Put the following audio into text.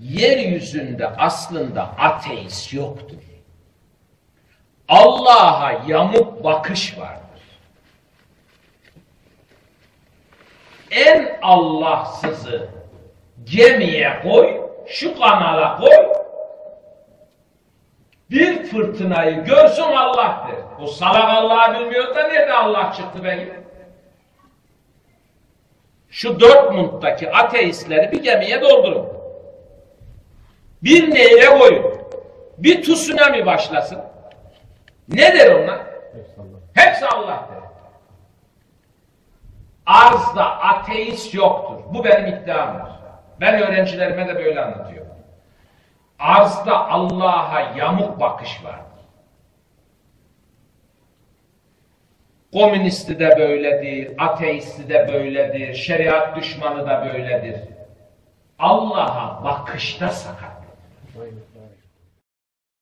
yeryüzünde aslında ateist yoktur. Allah'a yamuk bakış vardır. En Allahsızı gemiye koy, şu kanala koy, bir fırtınayı görsün Allah der. O salak Allah'ı bilmiyor da nerede Allah çıktı belki? Şu Dortmund'daki ateistleri bir gemiye doldurun. Bir nehre koyun. Bir tsunami başlasın. Ne der onlar? Hepsi Allah der. Arzda ateist yoktur. Bu benim iddiamdır. Ben öğrencilerime de böyle anlatıyorum. Arzda Allah'a yamuk bakış vardır. Komünisti de böyledir, ateisti de böyledir, şeriat düşmanı da böyledir. Allah'a bakışta sakat. Blame it, blame it.